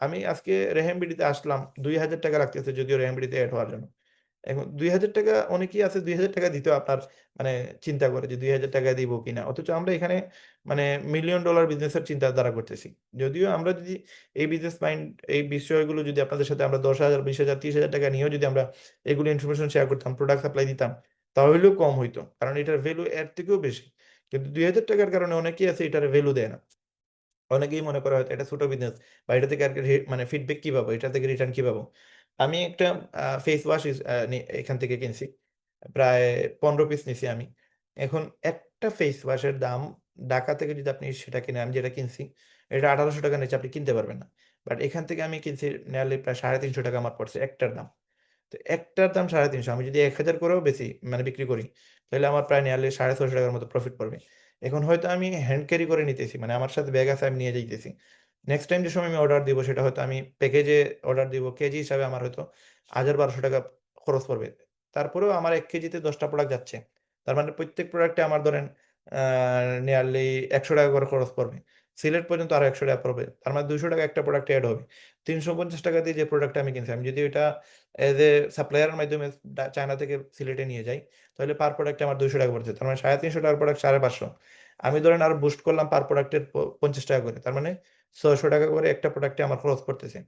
আমি আজকে রেহেমবিডিতে আসলাম। ৳২,০০০ লাগতেছে যদিও রেহেমবিডিতে এড হওয়ার জন্য। এখন ৳২,০০০ অনেকেই আছে ৳২,০০০ দিতেও আপনার মানে চিন্তা করে যে ৳২,০০০ দিব কিনা? অথচ আমরা এখানে মানে মিলিয়ন ডলার বিজনেসের চিন্তাধারা করতেছি। যদিও আমরা যদি এই বিজনেস মাইন্ড এই বিষয়গুলো যদি আপনাদের সাথে আমরা ১০,০০০, ২০,০০০, ৳৩০,০০০ নিয়েও যদি আমরা এগুলো ইনফরমেশন শেয়ার করতাম, প্রোডাক্ট সাপ্লাই দিতাম, তাহলেও কম হইতো। কারণ এটার ভ্যালু এর থেকেও বেশি। কিন্তু দুই হাজার টাকার কারণে অনেকেই আছে এটার ভ্যালু দেয় না। অনেকেই মনে করে হয়তো এটা ছোট বিজনেস বা এটা থেকে আরকি রি মানে ফিডব্যাক কি পাবো? এটা থেকে রিটার্ন কি পাবো? আমি একটা ফেস ওয়াশ এখান থেকে কিনছি। প্রায় ১৫ পিস নিছি আমি। এখন একটা ফেস ওয়াশের দাম ঢাকা থেকে যদি আপনি সেটা কিনে আমি যেটা কিনছি, এটা ৳১৮০০ নিচে আপনি কিনতে পারবেন না। বাট এখান থেকে আমি কিনছি নিয়ারলি প্রায় ৳৩৫০ আমার পড়ছে একটার দাম। তো একটার দাম ৳৩৫০ আমি যদি ১,০০০ করেও বেশি মানে বিক্রি করি, তাহলে আমার প্রায় নেয়ালে সাড়ে ছশো টাকার মতো প্রফিট পড়বে। এখন হয়তো আমি হ্যান্ড ক্যারি করে নিতেছি। মানে আমার সাথে ব্যাগ আছে, আমি নিয়ে যাইতেছি। নেক্সট টাইম যে সময় আমি অর্ডার দিব, সেটা হয়তো আমি প্যাকেজে অর্ডার দিব। কেজি হিসাবে আমার হয়তো হাজার বারোশো টাকা খরচ পড়বে। তারপরেও আমার এক কেজিতে দশটা প্রোডাক্ট যাচ্ছে। তার মানে প্রত্যেক প্রোডাক্টে আমার ধরেন নিয়ারলি একশো টাকা করে খরচ পড়বে। সিলেট পর্যন্ত আরও ৳১০০ পড়বে। তার মানে ৳২০০ একটা প্রোডাক্ট এড হবে। ৳৩৫০ দিয়ে যে প্রোডাক্টটা আমি কিনছি, আমি যদি ওইটা এজ এ সাপ্লায়ারের মাধ্যমে চায়না থেকে সিলেটে নিয়ে যাই, তাহলে পার প্রোডাক্টে আমার ৳২০০ পড়ছে। তার মানে ৳৩৫০ র প্রোডাক্ট ৳৫৫০। আমি ধরেন আরও বুস্ট করলাম পার প্রোডাক্টের পঞ্চাশ টাকা করে। তার মানে ৳৬০০ করে একটা প্রোডাক্টে আমার খরচ পড়তেছে।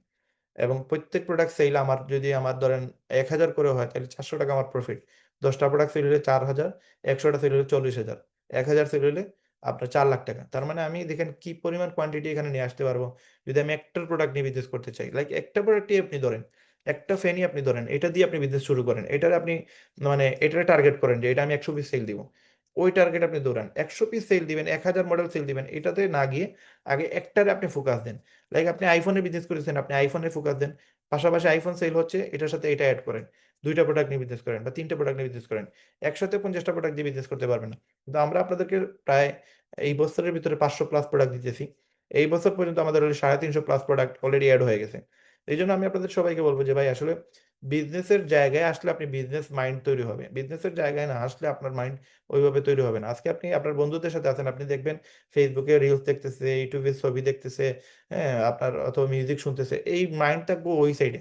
এবং প্রত্যেক প্রোডাক্ট সেল আমার যদি আমার ধরেন ১,০০০ করে হয় তাহলে ৳৪০০ আমার প্রফিট। দশটা প্রোডাক্ট সেল হলে চার হাজার একশোটা সেল হলে ৪০,০০০, ১,০০০ সেল হলে আপনার চার লাখ টাকা তার মানে আমি দেখেন কি পরিমাণ কোয়ান্টিটি এখানে নিয়ে আসতে পারব। যদি আমি একটার প্রোডাক্ট নিয়ে বিজনেস করতে চাই। লাইক একটা প্রোডাক্টই আপনি ধরেন, একটা ফ্যানই আপনি ধরেন, এটা দিয়ে আপনি বিজনেস শুরু করেন। এটার আপনি মানে এটার টার্গেট করেন যে এটা আমি ১০০ পিস সেল দিব। ওই টার্গেট আপনি দৌড়ান। ১০০ পিস সেল দিবেন, ১,০০০ মডেল সেল দিবেন। এটাতে না গিয়ে আগে একটারে আপনি ফোকাস দেন। লাইক আপনি এর বিজনেস করেছেন, আপনি এ ফোকাস দেন। পাশাপাশি আইফোন সেল হচ্ছে, এটার সাথে এটা অ্যাড করেন। দুইটা প্রোডাক্ট নিয়ে বিজনেস করেন বা তিনটা প্রোডাক্ট নিয়ে বিজনেস করেন। একসাথে ৫০ টা প্রোডাক্ট দিয়ে বিজনেস করতে পারবেন না। কিন্তু আমরা আপনাদেরকে প্রায় এই বছরের ভিতরে ৫০০ প্লাস প্রোডাক্ট দিতেছি। এই বছর পর্যন্ত আমাদের সাড়ে তিনশো প্লাস প্রোডাক্ট অলরেডি অ্যাড হয়ে গেছে। এই জন্য আমি আপনাদের সবাইকে বলব যে ভাই আসলে বিজনেসের জায়গায় আসলে আপনি বিজনেস মাইন্ড তৈরি হবে। বিজনেসের জায়গায় না আসলে আপনার মাইন্ড ওইভাবে তৈরি হবে না। আজকে আপনি আপনার বন্ধুদের সাথে আছেন, আপনি দেখবেন ফেসবুকে রিলস দেখতেছে, ইউটিউবে ছবি দেখতেছে, হ্যাঁ? আপনার অথবা মিউজিক শুনতেছে। এই মাইন্ড থাকব ওই সাইডে।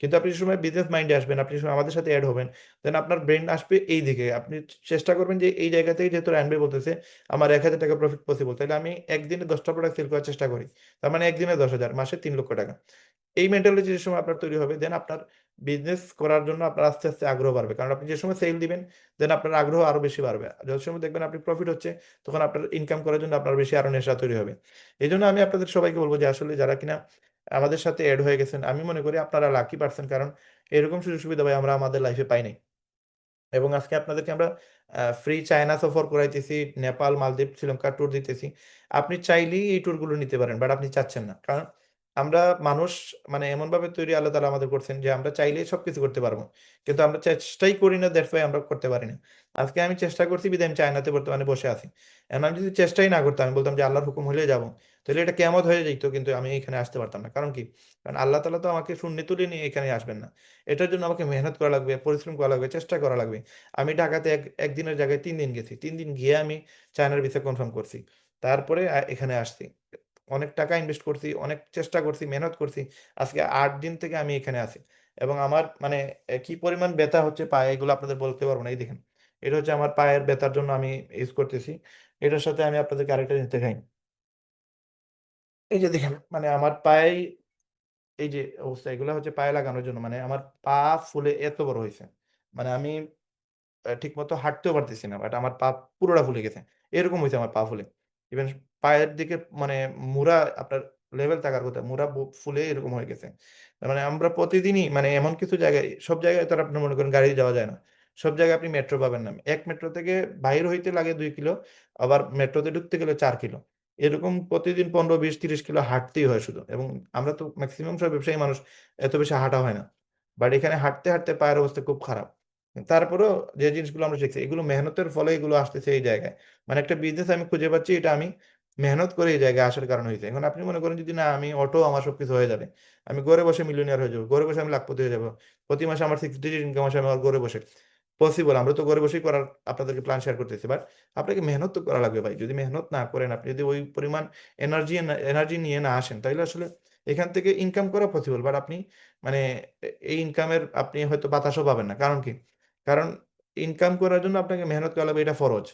কিন্তু আপনি সময় বিজনেস মাইন্ডে আসবেন, আপনি সময় আমাদের সাথে এড হবেন, দেন আপনার ব্রেইন আসবে এই দিকে। আপনি চেষ্টা করবেন যে এই জায়গা থেকে যেহেতু রায়হান বলতেছে আমার ৳১,০০০ প্রফিট পসিবল। তাহলে আমি একদিনে দশটা প্রোডাক্ট সেল করার চেষ্টা করি। তার মানে একদিনে ১০,০০০ মাসে তিন লক্ষ টাকা এই মেন্টালিটি যে সময় আপনার তৈরি হবে, দেন আপনার বিজনেস করার জন্য আপনার আস্তে, আস্তে আগ্রহ বাড়বে। কারণ আপনি যে সময় সেল দিবেন, দেন আপনার আগ্রহ আরও বেশি বাড়বে। যত সময় দেখবেন আপনি প্রফিট হচ্ছে, তখন আপনার ইনকাম করার জন্য আপনার বেশি আরও নেশা তৈরি হবে। এজন্য আমি আপনাদের সবাইকে বলব যে আসলে যারা কিনা আমাদের সাথে অ্যাড হয়ে গেছেন, আমি মনে করি আপনারা লাকি পারছেন কারণ এরকম সুযোগ সুবিধা ভাই আমরা আমাদের লাইফে পাই নাই। এবং আজকে আপনাদেরকে আমরা ফ্রি চায়না সফর করাইতেছি, নেপাল, মালদ্বীপ, শ্রীলঙ্কা ট্যুর দিতেছি। আপনি চাইলেই এই ট্যুরগুলো নিতে পারেন। বাট আপনি চাচ্ছেন না। কারণ আমরা মানুষ মানে এমনভাবে তৈরি আল্লাহ তাআলা আমাদের করছেন যে আমরা চাইলেই সবকিছু করতে পারব। কিন্তু আমরা চেষ্টাই করি না ওয়াই আমরা করতে পারি না। আজকে আমি চেষ্টা করছি বিধায় আমি চায়নাতে বর্তমানে বসে আছি। এখন আমি যদি চেষ্টাই না করতাম, আমি বলতাম যে আল্লাহর হুকুম হইলেই যাব। তাহলে এটা কিয়ামত হয়ে যেত কিন্তু আমি এখানে আসতে পারতাম না। কারণ কি? কারণ আল্লাহ তালা তো আমাকে শূন্যে তুলে নিয়ে এখানে আসবেন না। এটার জন্য আমাকে মেহনত করা লাগবে, পরিশ্রম করা লাগবে, চেষ্টা করা লাগবে। আমি ঢাকাতে এক একদিনের জায়গায় তিন দিন গেছি। তিন দিন গিয়ে আমি চায়নার ভিসা কনফার্ম করছি। তারপরে এখানে আসছি। অনেক টাকা ইনভেস্ট করছি, অনেক চেষ্টা করছি, মেহনত করছি। আজকে আট দিন থেকে আমি এখানে আছি। এবং আমার মানে কি পরিমাণ ব্যথা হচ্ছে পায়ে এগুলো আপনাদের বলতে পারব না। এই দেখেন। এটা হচ্ছে আমার পায়ের ব্যথার জন্য আমি ইউজ করতেছি। এটার সাথে আমি আপনাদেরকে আরেকটা জিনিস দেখাই। এই যে দেখেন মানে আমার পায়ে এই যে অবস্থা এগুলো হচ্ছে পায়ে লাগানোর জন্য। মানে আমার পা ফুলে এত বড় হয়েছে মানে আমি আ ঠিকমতো হাঁটতেও পারতেছি না। বাট আমার পা পুরোটা ফুলে গেছে। এরকম হয়েছে আমার পা ফুলে। ইভেন পায়ের দিকে মানে মুরা আপনার লেভেল থাকার কথা। মুরা ফুলে এরকম হয়ে গেছে। মানে আমরা প্রতিদিনই মানে এমন কিছু জায়গায় সব জায়গায় তো আর আপনি মনে করেন গাড়ি যাওয়া যায় না। সব জায়গায় আপনি মেট্রো পাবেন না। এক মেট্রো থেকে বাইর হইতে লাগে দুই কিলো, আবার মেট্রোতে ঢুকতে গেলে চার কিলো। এরকম প্রতিদিন ১৫, ২০, ৩০ কিলো হাঁটতেই হয় শুধু। এবং আমরা তো ম্যাক্সিমাম সব ব্যবসায়ী মানুষ এত বেশি হাঁটা হয় না। বাট এখানে হাঁটতে, হাঁটতে পায়ের অবস্থা খুব খারাপ। তারপরেও যে জিনিসগুলো আমরা শিখছি এগুলো মেহনতের ফলে এগুলো আসতেছে এই জায়গায়। মানে একটা বিজনেস আমি খুঁজে পাচ্ছি এটা আমি মেহনত করে এই জায়গায় আসার কারণ হয়েছে এখন আপনি মনে করেন যদি না আমি অটো আমার সবকিছু হয়ে যাবে। আমি ঘরে বসে মিলিয়নিয়ার হয়ে যাব। ঘরে বসে আমি লাখপতি হয়ে যাব। প্রতি মাসে আমার সিক্স ডিজিট ইনকাম আসে আমার ঘরে বসে। পসিবল আমরা তো ঘরে বসেই করার আপনাদেরকে প্ল্যান শেয়ার করতেছি। বাট আপনাকে মেহনত তো করা লাগবে ভাই। যদি মেহনত না করেন, আপনি যদি ওই পরিমাণ এনার্জি এনার্জি নিয়ে না আসেন তাইলে আসলে এখান থেকে ইনকাম করা পসিবল। বাট আপনি মানে এই ইনকামের আপনি হয়তো বাতাসও পাবেন না। কারণ কি? কারণ ইনকাম করার জন্য আপনাকে মেহনত করা লাগবে এটা ফরজ।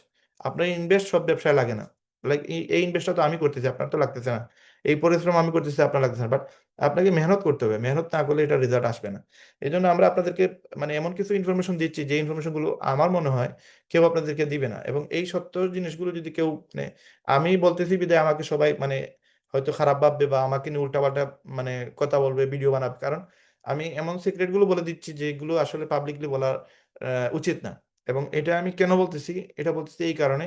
আপনার ইনভেস্ট সব ব্যবসায় লাগে না। লাইক এই ইনভেস্টটা তো আমি করতেছি, আপনার তো লাগতেছে না। এই পরিশ্রম আমি করতেছি, আপনার লাগতেছে না। বাট আপনাকে মেহনত করতে হবে। মেহনত না করলে এটা রেজাল্ট আসবে না। এই জন্য আমরা আপনাদেরকে মানে এমন কিছু ইনফরমেশন দিচ্ছি যে ইনফরমেশনগুলো আমার মনে হয় কেউ আপনাদেরকে দিবে না। এবং এই সত্য জিনিসগুলো যদি কেউ মানে আমি বলতেছি বিধায় আমাকে সবাই মানে হয়তো খারাপ ভাববে বা আমাকে নিয়ে উল্টাপাল্টা মানে কথা বলবে, ভিডিও বানাবে। কারণ আমি এমন সিক্রেটগুলো বলে দিচ্ছি যেগুলো আসলে পাবলিকলি বলা উচিত না। এবং এটা আমি কেন বলতেছি? এটা বলতেছি এই কারণে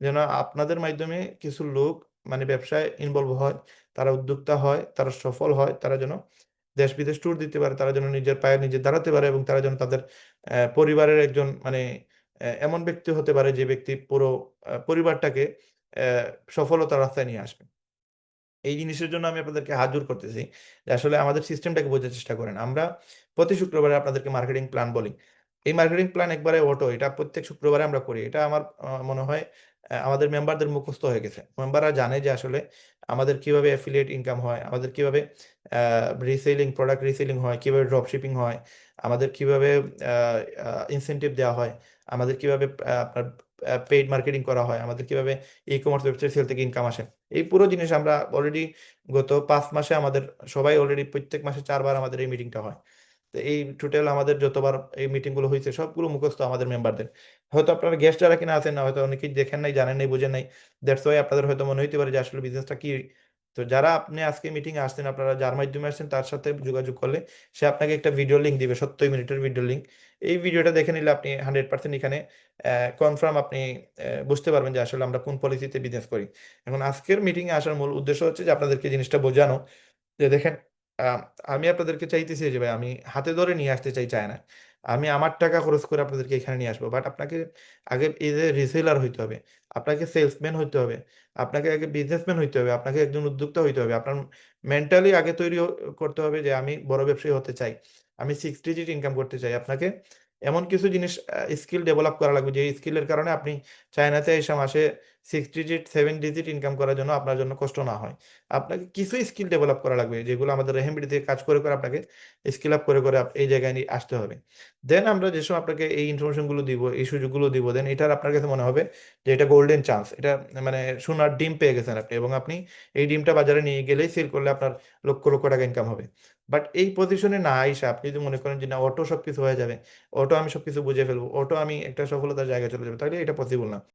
যেন আপনাদের মাধ্যমে কিছু লোক মানে ব্যবসায় ইনভলভ হয়, তারা উদ্যোক্তা হয়, তারা সফল হয়, তারা যেন দেশ-বিদেশ ট্যুর দিতে পারে, তারা যেন নিজের পায়ে নিজে দাঁড়াতে পারে এবং তারা যেন তাদের পরিবারের একজন মানে এমন ব্যক্তি হতে পারে যে ব্যক্তি পুরো পরিবারটাকে সফলতার রাস্তায় নিয়ে আসবে। এই জিনিসের জন্য আমি আপনাদেরকে হাজুর করতেছি যে আসলে আমাদের সিস্টেমটাকে বোঝার চেষ্টা করেন। আমরা প্রতি শুক্রবারে আপনাদেরকে মার্কেটিং প্ল্যান বলি। এই মার্কেটিং প্ল্যান একবারে অটো। এটা প্রত্যেক শুক্রবারে আমরা করি। এটা আমার মনে হয় আমাদের মেম্বারদের মুখস্থ হয়ে গেছে। মেম্বাররা জানে যে আসলে আমাদের কীভাবে অ্যাফিলিয়েট ইনকাম হয়, আমাদের কীভাবে রিসেলিং, প্রোডাক্ট রিসেলিং হয়, কীভাবে ড্রপ শিপিং হয়, আমাদের কীভাবে ইনসেনটিভ দেওয়া হয়, আমাদের কীভাবে আপনার পেইড মার্কেটিং করা হয়, আমাদের কীভাবে ই-কমার্স ওয়েবসাইট সেল থেকে ইনকাম আসে। এই পুরো জিনিস আমরা অলরেডি গত পাঁচ মাসে আমাদের সবাই অলরেডি প্রত্যেক মাসে চারবার আমাদের এই মিটিংটা হয়। তো এই টোটাল আমাদের যতবার এই মিটিংগুলো হয়েছে সবগুলো মুখস্থ আমাদের মেম্বারদের। হয়তো আপনারা গেস্ট যারা কিনা আছেন না হয়তো অনেকেই দেখেন নাই, জানেন নাই, বুঝেন নাই। দ্যাটস ওয়াই আপনাদের হয়তো মনে হইতে পারে যে আসলে বিজনেসটা কি? তো যারা আপনি আজকে মিটিং আসছেন, আপনারা যার মাধ্যমে আসছেন তার সাথে যোগাযোগ করলে সে আপনাকে একটা ভিডিও লিঙ্ক দিবে ৭০ মিনিটের ভিডিও লিঙ্ক এই ভিডিওটা দেখে নিলে আপনি 100% এখানে কনফার্ম আপনি বুঝতে পারবেন যে আসলে আমরা কোন পলিসিতে বিজনেস করি। এখন আজকের মিটিংয়ে আসার মূল উদ্দেশ্য হচ্ছে যে আপনাদেরকে জিনিসটা বোঝানো যে দেখেন আমি আপনাদেরকে চাইতেছি যে ভাই আমি হাতে ধরে নিয়ে আসতে চাই চায় না আমি আমার টাকা খরচ করে আপনাদেরকে এখানে নিয়ে আসব। বাট আপনাকে আগে এই যে রিসেলার হইতে হবে, আপনাকে সেলসম্যান হইতে হবে, আপনাকে আগে বিজনেসম্যান হইতে হবে, আপনাকে একজন উদ্যোক্তা হইতে হবে। আপনার মেন্টালি আগে তৈরি করতে হবে যে আমি বড় ব্যবসায়ী হতে চাই। আমি 6 ডিজিট ইনকাম করতে চাই। আপনাকে এমন কিছু জিনিস স্কিল ডেভেলপ করা লাগবে যে স্কিলের কারণে আপনি চায়নাতে এসে মাসে 6 ডিজিট, সেভেন ডিজিট ইনকাম করার জন্য আপনার জন্য কষ্ট না হয়। আপনাকে কিছু স্কিল ডেভেলপ করা লাগবে যেগুলো আমাদের রেহেমবিডি থেকে কাজ করে, করে আপনাকে স্কিল আপ করে, করে এই জায়গায় নিয়ে আসতে হবে। দেন আমরা যেসব আপনাকে এই ইনফরমেশনগুলো দিব, এই সুযোগগুলো দিব দেন এটার আপনার কাছে মনে হবে যে এটা গোল্ডেন চান্স। এটা মানে সোনার ডিম পেয়ে গেছেন আপনি এবং আপনি এই ডিমটা বাজারে নিয়ে গেলেই সেল করলে আপনার লক্ষ, লক্ষ টাকা ইনকাম হবে। বাট এই পজিশনে না আইসা আপনি যদি মনে করেন যে না অটো সবকিছু হয়ে যাবে, অটো আমি সবকিছু বুঝে ফেলব, অটো আমি একটা সফলতার জায়গায় চলে যাব, তাহলে এটা পসিবল না।